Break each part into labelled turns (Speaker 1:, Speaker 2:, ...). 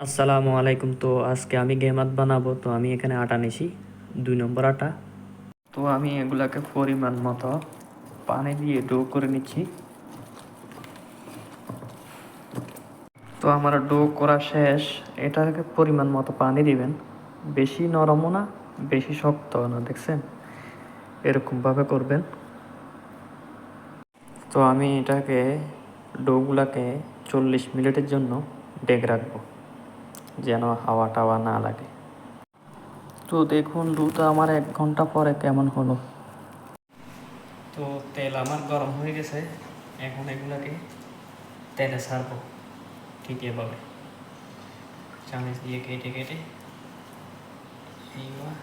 Speaker 1: আসসালামু আলাইকুম। তো আজকে আমি গেমাত বানাবো। তো আমি এখানে আটা নিছি। দুই নম্বর আটা। তো আমি এগুলাকে পরিমাণ মতো পানি দিয়ে ডো করে নিচ্ছি। তো আমার ডো করা শেষ। এটাকে পরিমাণ মতো পানি দিবেন। বেশি নরমও না, বেশি শক্ত না, দেখছেন? এরকমভাবে করবেন। তো আমি এটাকে ডোগুলাকে চল্লিশ মিনিটের জন্য ডেক রাখব। যেন হাওয়া টাওয়া না লাগে। তো দেখুন দুধ আমার এক ঘণ্টা পরে কেমন হলো? তো তেল আমার গরম হয়ে গেছে। এখন এগুলাকে তেলে সারব, ঠিক এভাবে। চামচ দিয়ে কেটে কেটে। এইবার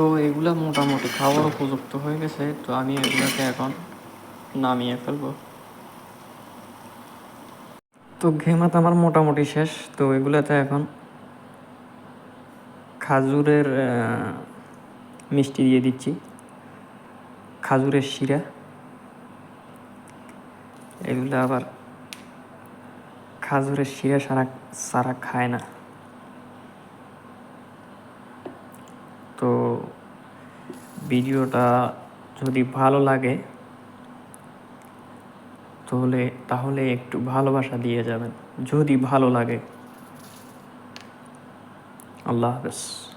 Speaker 1: তো এগুলা মোটামুটি খাওয়ার উপযুক্ত হয়ে গেছে, তো আমি এগুলাকে এখন নামিয়ে ফেলব। তো ঘেমাত আমার মোটামুটি শেষ, তো এগুলাতে এখন খাজুরের মিষ্টি দিয়ে দিচ্ছি। খাজুরের শিরা। এগুলো আবার খাজুরের শিরা সারা সারা খায় না। তো ভিডিওটা যদি ভালো লাগে, তাহলে তাহলে একটু ভালোবাসা দিয়ে যাবেন। যদি ভালো লাগে। আল্লাহ হাফেজ।